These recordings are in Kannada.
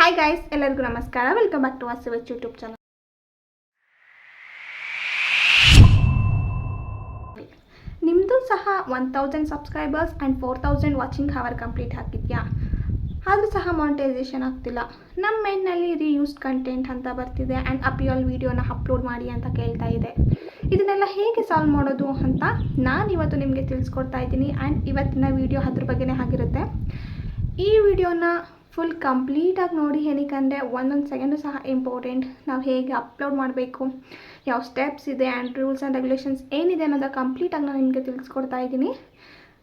ಹಾಯ್ ಗಾಯ್ಸ್ ಎಲ್ಲರಿಗೂ ನಮಸ್ಕಾರ. ವೆಲ್ಕಮ್ ಬ್ಯಾಕ್ ಟು ವಾಸಿವಚ್ ಯೂಟ್ಯೂಬ್ ಚಾನಲ್ ನಿಮ್ಮದು ಸಹ one thousand subscribers and four thousand watching hour complete ಹಾಕಿದ್ಯಾ ಆದರೂ ಸಹ ಮಾನಿಟೈಸೇಷನ್ ಆಗ್ತಿಲ್ಲ. ನಮ್ಮ ಮೇನ್ನಲ್ಲಿ ರೀಯೂಸ್ಡ್ ಕಂಟೆಂಟ್ ಅಂತ ಬರ್ತಿದೆ ಆ್ಯಂಡ್ ಅಪಿಯಲ್ ವೀಡಿಯೋನ ಅಪ್ಲೋಡ್ ಮಾಡಿ ಅಂತ ಕೇಳ್ತಾ ಇದೆ. ಇದನ್ನೆಲ್ಲ ಹೇಗೆ ಸಾಲ್ವ್ ಮಾಡೋದು ಅಂತ ನಾನು ಇವತ್ತು ನಿಮಗೆ ತಿಳಿಸ್ಕೊಡ್ತಾ ಇದ್ದೀನಿ ಆ್ಯಂಡ್ ಇವತ್ತಿನ ವೀಡಿಯೋ ಅದ್ರ ಬಗ್ಗೆನೇ ಆಗಿರುತ್ತೆ. ಈ ವಿಡಿಯೋನ ಫುಲ್ ಕಂಪ್ಲೀಟಾಗಿ ನೋಡಿ ಏನಕ್ಕಂದರೆ ಒಂದೊಂದು ಸೆಕೆಂಡು ಸಹ ಇಂಪಾರ್ಟೆಂಟ್ ನಾವು ಹೇಗೆ ಅಪ್ಲೋಡ್ ಮಾಡಬೇಕು, ಯಾವ ಸ್ಟೆಪ್ಸ್ ಇದೆ ಆ್ಯಂಡ್ ರೂಲ್ಸ್ ಆ್ಯಂಡ್ ರೆಗ್ಯುಲೇಷನ್ಸ್ ಏನಿದೆ ಅನ್ನೋದು ಕಂಪ್ಲೀಟಾಗಿ ನಾನು ನಿಮಗೆ ತಿಳಿಸ್ಕೊಡ್ತಾ ಇದ್ದೀನಿ.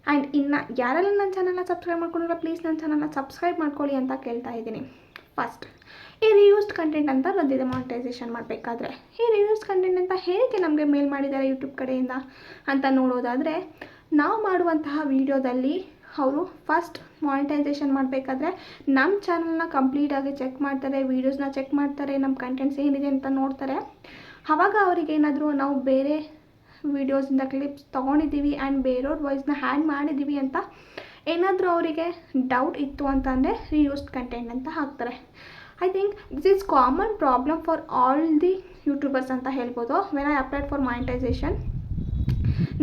ಆ್ಯಂಡ್ ಇನ್ನು ಯಾರೆಲ್ಲ ನನ್ನ ಚಾನಲ್ನ ಸಬ್ಸ್ಕ್ರೈಬ್ ಮಾಡ್ಕೊಂಡಿಲ್ಲ ಪ್ಲೀಸ್ ನನ್ನ ಚಾನಲ್ನ ಸಬ್ಸ್ಕ್ರೈಬ್ ಮಾಡ್ಕೊಳ್ಳಿ ಅಂತ ಕೇಳ್ತಾ ಇದ್ದೀನಿ. ಫಸ್ಟ್ ಈ ರಿಯೂಸ್ಡ್ ಕಂಟೆಂಟ್ ಅಂತ ಬಂದಿದೆ ಮಾನಿಟೈಸೇಷನ್ ಮಾಡಬೇಕಾದ್ರೆ. ಈ ರಿಯೂಸ್ಡ್ ಕಂಟೆಂಟ್ ಅಂತ ಹೇಗೆ ನಮಗೆ ಮೇಲ್ ಮಾಡಿದ್ದಾರೆ ಯೂಟ್ಯೂಬ್ ಕಡೆಯಿಂದ ಅಂತ ನೋಡೋದಾದರೆ, ನಾವು ಮಾಡುವಂತಹ ವೀಡಿಯೋದಲ್ಲಿ ಅವರು ಫಸ್ಟ್ ಮಾನಿಟೈಸೇಷನ್ ಮಾಡಬೇಕಾದ್ರೆ ನಮ್ಮ ಚಾನಲ್ನ ಕಂಪ್ಲೀಟಾಗಿ ಚೆಕ್ ಮಾಡ್ತಾರೆ ವೀಡಿಯೋಸ್ನ ಚೆಕ್ ಮಾಡ್ತಾರೆ ನಮ್ಮ ಕಂಟೆಂಟ್ಸ್ ಏನಿದೆ ಅಂತ ನೋಡ್ತಾರೆ. ಆವಾಗ ಅವರಿಗೆ ಏನಾದರೂ ನಾವು ಬೇರೆ ವೀಡಿಯೋಸಿಂದ ಕ್ಲಿಪ್ಸ್ ತೊಗೊಂಡಿದ್ದೀವಿ ಆ್ಯಂಡ್ ಬೇರೆಯವ್ರ ವಾಯ್ಸ್ನ ಹ್ಯಾಂಡ್ ಮಾಡಿದ್ದೀವಿ ಅಂತ ಏನಾದರೂ ಅವರಿಗೆ ಡೌಟ್ ಇತ್ತು ಅಂತಂದರೆ ರಿಯೂಸ್ಡ್ ಕಂಟೆಂಟ್ ಅಂತ ಹಾಕ್ತಾರೆ. I think this is common problem for all the YouTubers ಅಂತ ಹೇಳ್ಬೋದು. When I applied for monetisation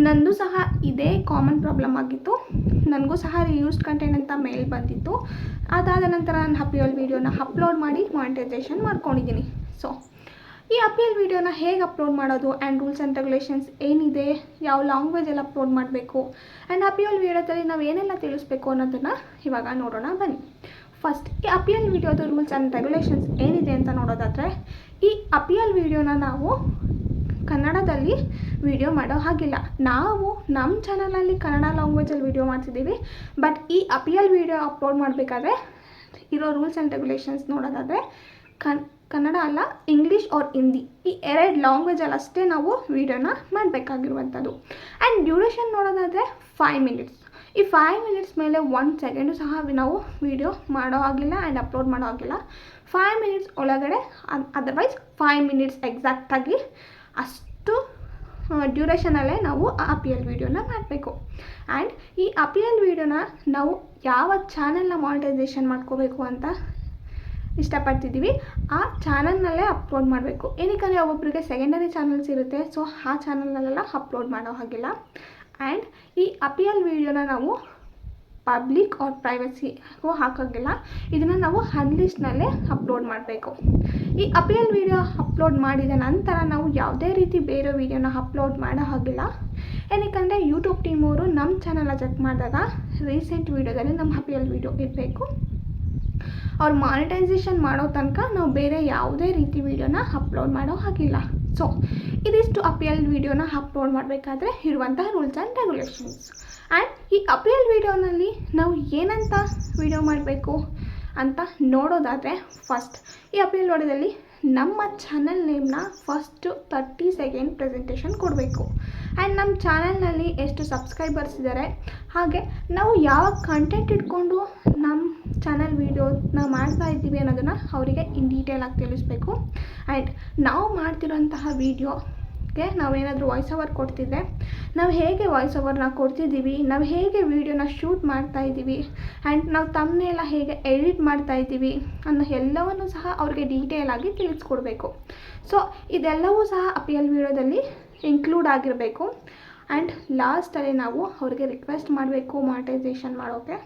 ನಂದು ಸಹ ಇದೇ ಕಾಮನ್ ಪ್ರಾಬ್ಲಮ್ ಆಗಿತ್ತು. ನನಗೂ ಸಹ ರಿಯೂಸ್ಡ್ ಕಂಟೆಂಟ್ ಅಂತ ಮೇಲ್ ಬಂದಿತ್ತು. ಅದಾದ ನಂತರ ನಾನು ಅಪಿಯಲ್ ವೀಡಿಯೋನ ಅಪ್ಲೋಡ್ ಮಾಡಿ ಮಾನಿಟೈಸೇಷನ್ ಮಾಡ್ಕೊಂಡಿದ್ದೀನಿ. ಸೊ ಈ ಅಪಿಯಲ್ ವೀಡಿಯೋನ ಹೇಗೆ ಅಪ್ಲೋಡ್ ಮಾಡೋದು ಆ್ಯಂಡ್ ರೂಲ್ಸ್ ಆ್ಯಂಡ್ ರೆಗ್ಯುಲೇಷನ್ಸ್ ಏನಿದೆ, ಯಾವ ಲ್ಯಾಂಗ್ವೇಜಲ್ಲಿ ಅಪ್ಲೋಡ್ ಮಾಡಬೇಕು ಆ್ಯಂಡ್ ಅಪಿಯಲ್ ವೀಡಿಯೋದಲ್ಲಿ ನಾವು ಏನೆಲ್ಲ ತಿಳಿಸ್ಬೇಕು ಅನ್ನೋದನ್ನು ಇವಾಗ ನೋಡೋಣ ಬನ್ನಿ. ಫಸ್ಟ್ ಈ ಅಪಿಯಲ್ ವೀಡಿಯೋದ ರೂಲ್ಸ್ ಆ್ಯಂಡ್ ರೆಗ್ಯುಲೇಷನ್ಸ್ ಏನಿದೆ ಅಂತ ನೋಡೋದಾದರೆ, ಈ ಅಪಿಯಲ್ ವೀಡಿಯೋನ ನಾವು ಕನ್ನಡದಲ್ಲಿ ವಿಡಿಯೋ ಮಾಡೋ ಹಾಗಿಲ್ಲ. ನಾವು ನಮ್ಮ ಚಾನಲಲ್ಲಿ ಕನ್ನಡ ಲ್ಯಾಂಗ್ವೇಜಲ್ಲಿ ವಿಡಿಯೋ ಮಾಡ್ತಿದ್ದೀವಿ. ಬಟ್ ಈ ಅಪಿಯಲ್ ವಿಡಿಯೋ ಅಪ್ಲೋಡ್ ಮಾಡಬೇಕಾದ್ರೆ ಇರೋ ರೂಲ್ಸ್ ಆ್ಯಂಡ್ ರೆಗ್ಯುಲೇಷನ್ಸ್ ನೋಡೋದಾದರೆ ಕನ್, ಕನ್ನಡ ಅಲ್ಲ ಇಂಗ್ಲೀಷ್ ಆರ್ ಹಿಂದಿ ಈ ಎರಡು ಲ್ಯಾಂಗ್ವೇಜಲ್ಲಿ ಅಷ್ಟೇ ನಾವು ವೀಡಿಯೋನ ಮಾಡಬೇಕಾಗಿರುವಂಥದ್ದು. ಆ್ಯಂಡ್ ಡ್ಯೂರೇಷನ್ ನೋಡೋದಾದರೆ ಫೈವ್ ಮಿನಿಟ್ಸ್ ಈ ಫೈವ್ ಮಿನಿಟ್ಸ್ ಮೇಲೆ ಒನ್ ಸೆಕೆಂಡು ಸಹ ನಾವು ವೀಡಿಯೋ ಮಾಡೋ ಹಾಗಿಲ್ಲ ಆ್ಯಂಡ್ ಅಪ್ಲೋಡ್ ಮಾಡೋ ಹಾಗಿಲ್ಲ. ಫೈವ್ ಮಿನಿಟ್ಸ್ ಒಳಗಡೆ ಅದರ್ವೈಸ್ ಫೈವ್ ಮಿನಿಟ್ಸ್ ಎಕ್ಸಾಕ್ಟಾಗಿ ಅಷ್ಟು ಡ್ಯೂರೇಷನಲ್ಲೇ ನಾವು ಆ ಪಿ ವೀಡಿಯೋನ ಮಾಡಬೇಕು. ಆ್ಯಂಡ್ ಈ ಆ ಪಿ ವೀಡಿಯೋನ ನಾವು ಯಾವ ಚಾನಲ್ನ ಮಾನಿಟೈಸೇಷನ್ ಮಾಡ್ಕೋಬೇಕು ಅಂತ ಇಷ್ಟಪಡ್ತಿದ್ದೀವಿ, ಆ ಚಾನಲ್ನಲ್ಲೇ ಅಪ್ಲೋಡ್ ಮಾಡಬೇಕು. ಏನಕ್ಕಂದರೆ ಒಬ್ಬೊಬ್ಬರಿಗೆ ಸೆಕೆಂಡರಿ ಚಾನಲ್ಸ್ ಇರುತ್ತೆ ಸೊ ಆ ಚಾನಲ್ನಲ್ಲೆಲ್ಲ ಅಪ್ಲೋಡ್ ಮಾಡೋ ಹಾಗಿಲ್ಲ. ಆ್ಯಂಡ್ ಈ ಅಪಿಯಲ್ ವೀಡಿಯೋನ ನಾವು ಪಬ್ಲಿಕ್ ಆರ್ ಪ್ರೈವಸಿಗೂ ಹಾಕೋಂಗಿಲ್ಲ. ಇದನ್ನು ನಾವು ಅನ್ಲಿಸ್ಟ್ನಲ್ಲೇ ಅಪ್ಲೋಡ್ ಮಾಡಬೇಕು. ಈ ಅಪಿಯಲ್ ವಿಡಿಯೋ ಅಪ್ಲೋಡ್ ಮಾಡಿದ ನಂತರ ನಾವು ಯಾವುದೇ ರೀತಿ ಬೇರೆ ವೀಡಿಯೋನ ಅಪ್ಲೋಡ್ ಮಾಡೋ ಹಾಗಿಲ್ಲ. ಏನಕ್ಕಂದರೆ ಯೂಟ್ಯೂಬ್ ಟೀಮ್ ಅವರು ನಮ್ಮ ಚಾನಲ್ನ ಚೆಕ್ ಮಾಡಿದಾಗ ರೀಸೆಂಟ್ ವೀಡಿಯೋದಲ್ಲಿ ನಮ್ಮ ಅಪಿಯಲ್ ವೀಡಿಯೋ ಇರಬೇಕು. ಅವ್ರು ಮಾನಿಟೈಸೇಷನ್ ಮಾಡೋ ತನಕ ನಾವು ಬೇರೆ ಯಾವುದೇ ರೀತಿ ವೀಡಿಯೋನ ಅಪ್ಲೋಡ್ ಮಾಡೋ ಹಾಗಿಲ್ಲ. ಸೊ ಇದಿಷ್ಟು ಅಪಿಯಲ್ ವೀಡಿಯೋನ ಅಪ್ಲೋಡ್ ಮಾಡಬೇಕಾದ್ರೆ ಇರುವಂತಹ ರೂಲ್ಸ್ ಆ್ಯಂಡ್ ರೆಗ್ಯುಲೇಷನ್ಸ್ ಆ್ಯಂಡ್ ಈ ಅಪಿಯಲ್ ವೀಡಿಯೋನಲ್ಲಿ ನಾವು ಏನಂತ ವೀಡಿಯೋ ಮಾಡಬೇಕು ಅಂತ ನೋಡೋದಾದರೆ ಫಸ್ಟ್ ಈ ಅಪಿಯಲ್ ವಿಡಿಯೋದಲ್ಲಿ ನಮ್ಮ ಚಾನಲ್ ನೇಮ್ನ ಫಸ್ಟು ತರ್ಟಿ ಸೆಕೆಂಡ್ ಪ್ರೆಸೆಂಟೇಷನ್ ಕೊಡಬೇಕು. ಆ್ಯಂಡ್ ನಮ್ಮ ಚಾನಲ್ನಲ್ಲಿ ಎಷ್ಟು ಸಬ್ಸ್ಕ್ರೈಬರ್ಸ್ ಇದ್ದಾರೆ ಹಾಗೆ ನಾವು ಯಾವ ಕಂಟೆಂಟ್ ಇಟ್ಕೊಂಡು ನಮ್ಮ ಚಾನಲ್ ವೀಡಿಯೋನ ಮಾಡ್ತಾ ಇದ್ದೀವಿ ಅನ್ನೋದನ್ನು ಅವರಿಗೆ ಇನ್ ಡೀಟೇಲಾಗಿ ತಿಳಿಸ್ಬೇಕು. ಆ್ಯಂಡ್ ನಾವು ಮಾಡ್ತಿರೋಂತಹ ವೀಡಿಯೋಗೆ ನಾವೇನಾದರೂ ವಾಯ್ಸ್ ಓವರ್ ಕೊಡ್ತಿದ್ರೆ, ನಾವು ಹೇಗೆ ವಾಯ್ಸ್ ಓವರ್ನ ಕೊಡ್ತಿದ್ದೀವಿ, ನಾವು ಹೇಗೆ ವೀಡಿಯೋನ ಶೂಟ್ ಮಾಡ್ತಾ ಇದ್ದೀವಿ ಆ್ಯಂಡ್ ನಾವು ತಮ್ಮನೆಲ್ಲ ಹೇಗೆ ಎಡಿಟ್ ಮಾಡ್ತಾ ಇದ್ದೀವಿ ಅನ್ನೋ ಎಲ್ಲವನ್ನು ಸಹ ಅವ್ರಿಗೆ ಡೀಟೇಲಾಗಿ ತಿಳಿಸ್ಕೊಡ್ಬೇಕು. ಸೊ ಇದೆಲ್ಲವೂ ಸಹ ಅಪಿಯಲ್ ವೀಡಿಯೋದಲ್ಲಿ ಇನ್ಕ್ಲೂಡ್ ಆಗಿರಬೇಕು. ಆ್ಯಂಡ್ ಲಾಸ್ಟಲ್ಲಿ ನಾವು ಅವ್ರಿಗೆ ರಿಕ್ವೆಸ್ಟ್ ಮಾಡಬೇಕು ಮಾನಿಟೈಸೇಷನ್ ಮಾಡೋಕ್ಕೆ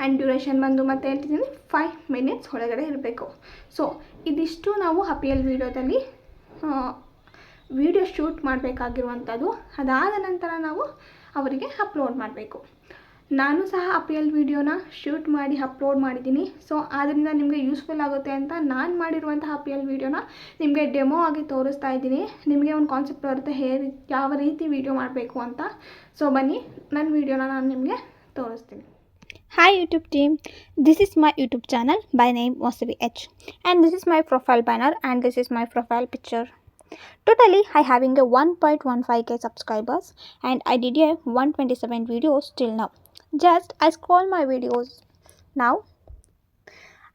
ಆ್ಯಂಡ್ ಡ್ಯೂರೇಷನ್ ಬಂದು ಮತ್ತೆ ಹೇಳ್ತಿದ್ದೀನಿ ಫೈವ್ ಮಿನಿಟ್ಸ್ ಒಳಗಡೆ ಇರಬೇಕು. ಸೊ ಇದಿಷ್ಟು ನಾವು ಅಪಿಯಲ್ ವೀಡಿಯೋದಲ್ಲಿ ವಿಡಿಯೋ ಶೂಟ್ ಮಾಡಬೇಕಾಗಿರುವಂಥದ್ದು. ಅದಾದ ನಂತರ ನಾವು ಅವರಿಗೆ ಅಪ್ಲೋಡ್ ಮಾಡಬೇಕು. ನಾನು ಸಹ ಅಪಿಯಲ್ ವಿಡಿಯೋನ ಶೂಟ್ ಮಾಡಿ ಅಪ್ಲೋಡ್ ಮಾಡಿದ್ದೀನಿ ಸೊ ಆದ್ದರಿಂದ ನಿಮಗೆ ಯೂಸ್ಫುಲ್ ಆಗುತ್ತೆ ಅಂತ ನಾನು ಮಾಡಿರುವಂತಹ ಅಪಿಯಲ್ ವಿಡಿಯೋನ ನಿಮಗೆ ಡೆಮೋ ಆಗಿ ತೋರಿಸ್ತಾ ಇದ್ದೀನಿ ನಿಮಗೆ ಒಂದು ಕಾನ್ಸೆಪ್ಟ್ ಬರುತ್ತೆ ಹೇ ಯಾವ ರೀತಿ ವಿಡಿಯೋ ಮಾಡಬೇಕು ಅಂತ ಸೊ ಬನ್ನಿ ನನ್ನ ವಿಡಿಯೋನ ನಾನು ನಿಮಗೆ ತೋರಿಸ್ತೀನಿ Hi YouTube team, this is my YouTube channel by name profile H and this is my profile banner and this is my profile picture. Totally I having a 1.15k subscribers and I did a 127 videos till now. Just I scroll my videos now.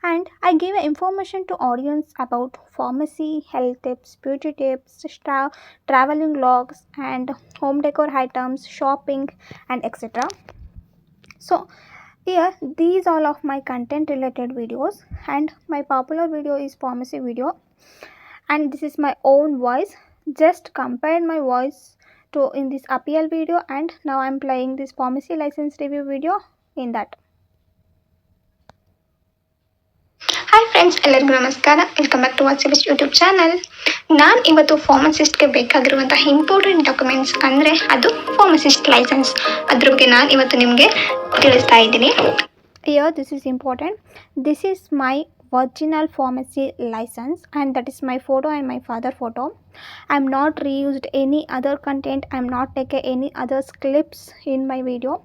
And I give information to audience about pharmacy, health tips, beauty tips, tra- traveling logs and home decor items, shopping and etc. So here these all of my content related videos and my popular video is pharmacy video. And this is my own voice. Just compare my voice to in this appeal video and now i'm playing this pharmacy license review video in that. Hi friends ಎಲ್ಲರಿಗೂ ನಮಸ್ಕಾರ. Welcome back to WhatsApp YouTube channel ನಾನು ಇವತ್ತು ಫಾರ್ಮಸಿಸ್ಟ್ಗೆ ಬೇಕಾಗಿರುವಂತಹ ಇಂಪಾರ್ಟೆಂಟ್ ಡಾಕ್ಯುಮೆಂಟ್ಸ್ ಅಂದರೆ ಅದು ಫಾರ್ಮಸಿಸ್ಟ್ ಲೈಸೆನ್ಸ್ ಅದ್ರ ಬಗ್ಗೆ ನಾನು ಇವತ್ತು ನಿಮಗೆ ತಿಳಿಸ್ತಾ ಇದ್ದೀನಿ. Here this is important this is my original pharmacy license and that is my photo and my father photo. I'm not reused any other content. I'm not taking any other clips in my video.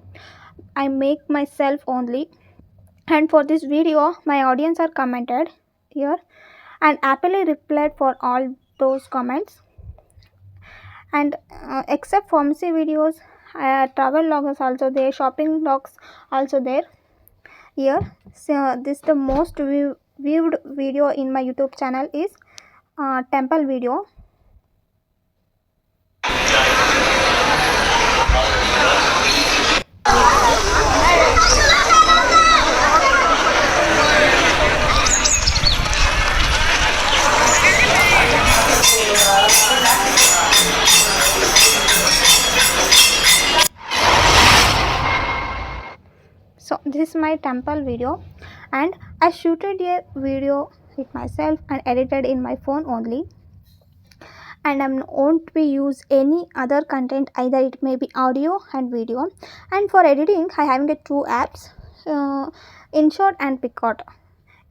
I make myself only. And for this video my audience are commented here. And happily replied for all those comments. And uh, except pharmacy videos uh, travel logs also there shopping logs also there. Here so this the most view, viewed video in my youtube channel is uh, temple video. So this is my temple video and i shooted a video with myself and edited in my phone only. And i won't be use any other content either it may be audio and video. And for editing i having a two apps uh, InShot and Picot.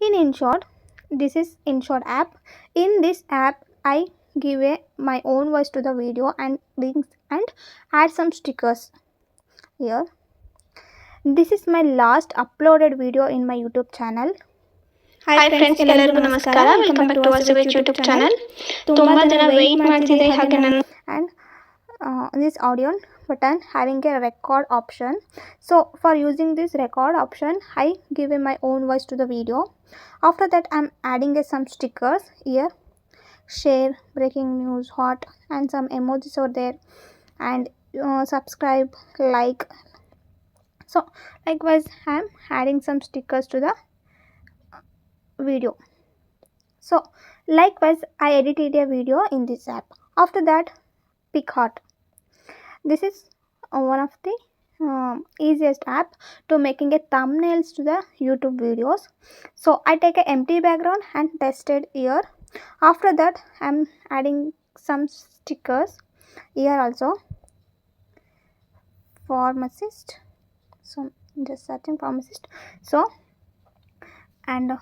In InShot this is InShot app. In this app i give a my own voice to the video and links and add some stickers here this is my last uploaded video in my YouTube channel. Hi friends ಎಲ್ಲರಿಗೂ ನಮಸ್ಕಾರ welcome back to WhatsApp YouTube channel ತುಂಬ ಜನ ವೆಯ್ಟ್ ಮಾಡ್ತಿದೆ ಹಾಗೆ ನನ್ನ and uh, this audio button having a record option so for using this record option i give in my own voice to the video after that i'm adding a, some stickers here share breaking news hot and some emojis over there and uh, subscribe like so likewise i'm adding some stickers to the video. So likewise i edited a video in this app. After that pick pichot this is uh, one of the um, easiest app to making a thumbnails to the youtube videos. So i take a empty background and tested here. After that i'm adding some stickers here also. Pharmacist so just searching pharmacist so and uh,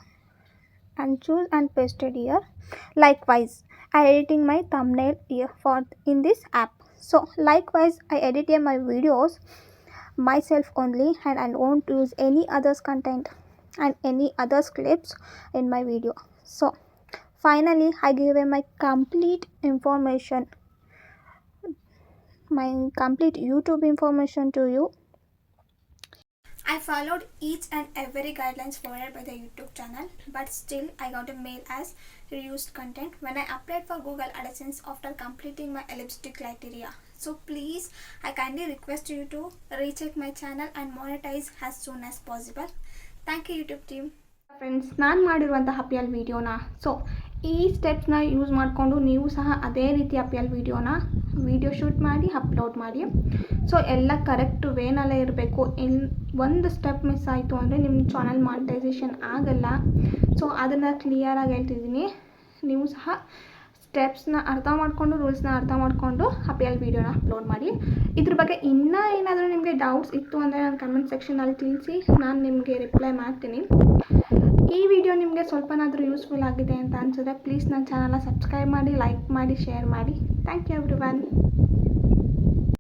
and choose and pasted here likewise i editing my thumbnail here for in this app. So likewise i edit here my videos myself only and i won't use any others content and any others clips in my video. So finally i give my complete information my complete youtube information to you I followed each and every guidelines provided by the YouTube channel, but still I got a mail as reused content when I applied for Google AdSense after completing my eligibility criteria. So please, I kindly request you to recheck my channel and monetize as soon as possible. Thank you YouTube team. Friends ನಾನು ಮಾಡಿರುವಂತಹ ಅಪಿಯಲ್ ವೀಡಿಯೋನ ಸೊ ಈ ಸ್ಟೆಪ್ಸ್ನ ಯೂಸ್ ಮಾಡಿಕೊಂಡು ನೀವು ಸಹ ಅದೇ ರೀತಿ ಅಪಿಯಲ್ ವೀಡಿಯೋನ ವೀಡಿಯೋ ಶೂಟ್ ಮಾಡಿ ಅಪ್ಲೋಡ್ ಮಾಡಿ. ಸೊ ಎಲ್ಲ ಕರೆಕ್ಟ್ ವೇನಲ್ಲೇ ಇರಬೇಕು. ಇನ್ ಒಂದು ಸ್ಟೆಪ್ ಮಿಸ್ ಆಯಿತು ಅಂದರೆ ನಿಮ್ಮ ಚಾನಲ್ ಮಾನಿಟೈಸೇಷನ್ ಆಗಲ್ಲ. ಸೊ ಅದನ್ನು ಕ್ಲಿಯರಾಗಿ ಹೇಳ್ತಿದ್ದೀನಿ. ನೀವು ಸಹ ಸ್ಟೆಪ್ಸ್ನ ಅರ್ಥ ಮಾಡಿಕೊಂಡು ರೂಲ್ಸ್ನ ಅರ್ಥ ಮಾಡಿಕೊಂಡು ಅಪಿಯಲ್ ವೀಡಿಯೋನ ಅಪ್ಲೋಡ್ ಮಾಡಿ. ಇದ್ರ ಬಗ್ಗೆ ಇನ್ನೂ ಏನಾದರೂ ನಿಮಗೆ ಡೌಟ್ಸ್ ಇತ್ತು ಅಂದರೆ ನಾನು ಕಮೆಂಟ್ ಸೆಕ್ಷನಲ್ಲಿ ತಿಳಿಸಿ. ನಾನು ನಿಮಗೆ ರಿಪ್ಲೈ ಮಾಡ್ತೀನಿ. ಈ ವಿಡಿಯೋ ನಿಮಗೆ ಸ್ವಲ್ಪನಾದರೂ ಯೂಸ್ಫುಲ್ ಆಗಿದೆ ಅಂತ ಅನಿಸಿದ್ರೆ ಪ್ಲೀಸ್ ನನ್ನ ಚಾನಲ್ನ ಸಬ್ಸ್ಕ್ರೈಬ್ ಮಾಡಿ ಲೈಕ್ ಮಾಡಿ ಶೇರ್ ಮಾಡಿ. Thank you every